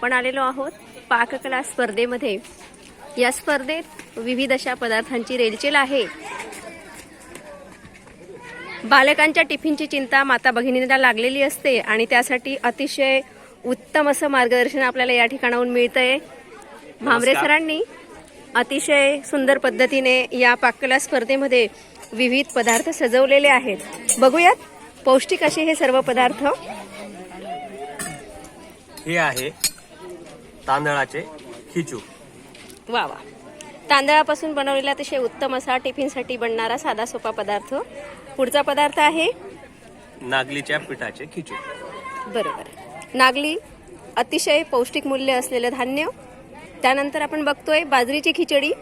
आपण आलेलो आहोत पाककला स्पर्धेमध्ये. या स्पर्धेत विविध अशा पदार्थांची रेलचेल आहे. बालकांच्या टिफिनची चिंता माता भगिनींना लागलेली असते आणि त्यासाठी अतिशय उत्तम असं मार्गदर्शन आपल्याला या ठिकाणाहून मिळतंय. भामरे नमस्कार. सरांनी अतिशय सुंदर पद्धतीने या पाककला स्पर्धेमध्ये विविध पदार्थ सजवलेले आहेत. बघूयात पौष्टिक असे हे सर्व पदार्थ. हे आहे तांदळाचे खिचू. वा वा. तांदळापासून बनवलेला अतिशय उत्तम असा टिफिनसाठी बनणारा साधा सोपा पदार्थ. पुढचा पदार्थ आहे? नागलीच्या पिठाचे खिचू. बरोबर. नागली अतिशय पौष्टिक मूल्य असलेलं धान्य. त्यानंतर आपण बघतोय बाजरीची खिचडी.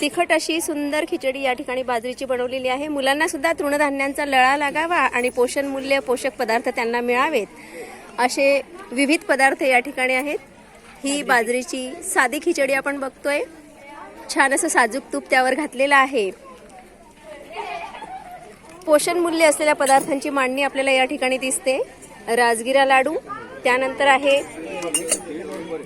तिखट अशी सुंदर खिचडी या ठिकाणी बाजरीची बनवलेली आहे. मुलांना सुद्धा तृणधान्यांचा लळा लागावा आणि पोषण मूल्य पोषक पदार्थ त्यांना मिळावेत. असे विविध पदार्थ या ठिकाणी आहेत. ही बाजरीची साधी खिचडी आपण बघतोय. छान असं साजूक तूप त्यावर घातलेलं आहे. पोषण मूल्य असलेल्या पदार्थांची मांडणी आपल्याला या ठिकाणी दिसते. राजगिरा लाडू त्यानंतर आहे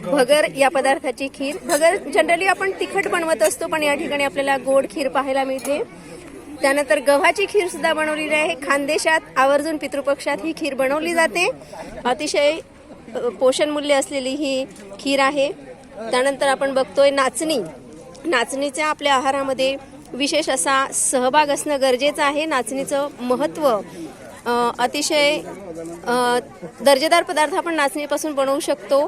भगर या पदार्थाची खीर. भगर जनरली आपण तिखट बनवत असतो पण या ठिकाणी आपल्याला गोड खीर पाहायला मिळते. त्यानंतर गव्हाची खीर सुद्धा बनवलेली आहे. खानदेशात आवर्जून पितृपक्षात ही खीर बनवली जाते. अतिशय पोषण मूल्य असलेली ही खीर आहे. त्यानंतर आपण बघतोय नाचणी. नाचणीच्या आपल्या आहारामध्ये विशेष असा सहभाग असणं गरजेचं आहे. नाचणीचं महत्त्व अतिशय दर्जेदार पदार्थ आपण नाचणीपासून बनवू शकतो.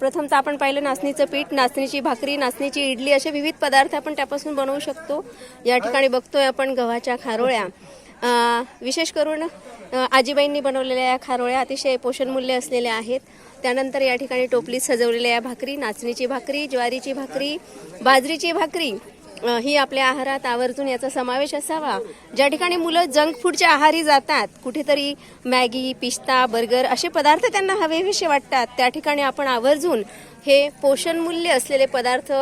प्रथमतः आपण पाहिलं नाचणीचं पीठ नाचणीची भाकरी नाचणीची इडली असे विविध पदार्थ आपण त्यापासून बनवू शकतो. या ठिकाणी बघतोय आपण गव्हाच्या खारोळ्या. विशेष करून आजीबाईंनी बनवलेल्या या खारोळ्या अतिशय पोषणमूल्य असलेल्या आहेत. त्यानंतर या ठिकाणी टोपलीत सजवलेल्या या भाकरी नाचणीची भाकरी ज्वारीची भाकरी बाजरीची भाकरी ही आपल्या आहारात आवर्जून याचा समावेश असावा. ज्या ठिकाणी मुलं जंक फूडच्या आहारी जातात कुठेतरी मॅगी पिस्ता बर्गर असे पदार्थ त्यांना हवेविषयी वाटतात त्या ठिकाणी आपण आवर्जून हे पोषण मूल्य असलेले पदार्थ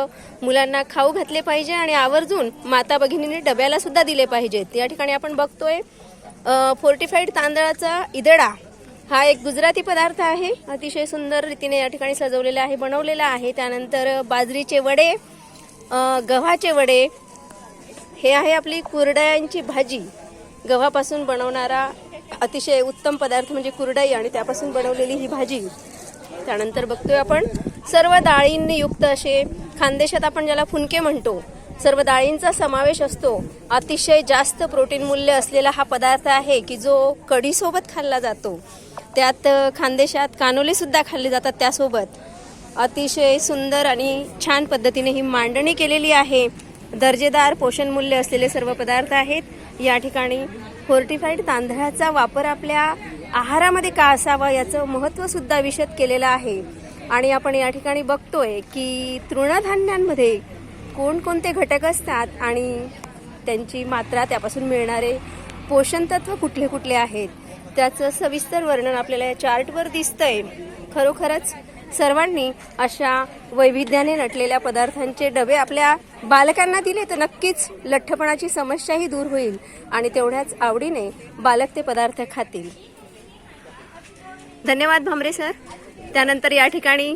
मुलांना खाऊ घातले पाहिजे आणि आवर्जून माता भगिनींनी डब्याला सुद्धा दिले पाहिजेत. या ठिकाणी आपण बघतोय फोर्टिफाईड तांदळाचा इदडा हा एक गुजराती पदार्थ आहे. अतिशय सुंदर रीतीने या ठिकाणी सजवलेला आहे बनवलेला आहे. त्यानंतर बाजरीचे वडे गव्हाचे वडे हे आहे आपली कुरड्यांची भाजी. गव्हापासून बनवणारा अतिशय उत्तम पदार्थ म्हणजे कुरडाई आणि त्यापासून बनवलेली ही भाजी. त्यानंतर बघतोय आपण सर्व डाळींनी युक्त असे खानदेशात आपण ज्याला फुनके म्हणतो सर्व डाळींचा समावेश असतो. अतिशय जास्त प्रोटीन मूल्य असलेला हा पदार्थ आहे की जो कढीसोबत खाल्ला जातो. त्यात खानदेशात कानोले सुद्धा खाल्ले जातात त्यासोबत. अतिशय सुंदर आणि छान पद्धतीने ही मांडणी केलेली आहे. दर्जेदार पोषण मूल्य असलेले सर्व पदार्थ आहेत. या ठिकाणी फोर्टिफाईड तांदळाचा वापर आपल्या आहारामध्ये का असावा याचं महत्त्वसुद्धा विशद केलेलं आहे. आणि आपण या ठिकाणी बघतोय की तृणधान्यांमध्ये कोणकोणते घटक असतात आणि त्यांची मात्रा त्यापासून मिळणारे पोषणतत्व कुठले कुठले आहेत? त्याचं सविस्तर वर्णन आपल्याला या चार्टवर दिसतंय. खरोखरच सर्वांनी अशा वैविध्याने नटलेल्या पदार्थांचे डबे आपल्या बालकांना दिले तर नक्कीच लठ्ठपणाची समस्याही दूर होईल आणि तेवढ्याच आवडीने बालक ते पदार्थ खातील. धन्यवाद भामरे सर. त्यानंतर या ठिकाणी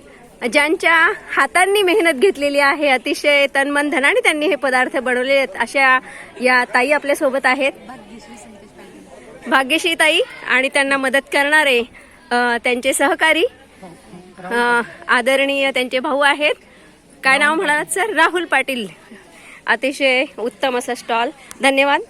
ज्यांच्या हातांनी मेहनत घेतलेली आहे अतिशय तनमन धनाने त्यांनी हे पदार्थ बनवले आहेत. अशा या ताई आपल्यासोबत आहेत. भाग्यश्री ताई आणि त्यांना मदत करणारे त्यांचे सहकारी आदरणीय त्यांचे भाऊ आहेत. काय नाव म्हणालात सर? राहुल पाटील. अतिशय उत्तम असा स्टॉल. धन्यवाद.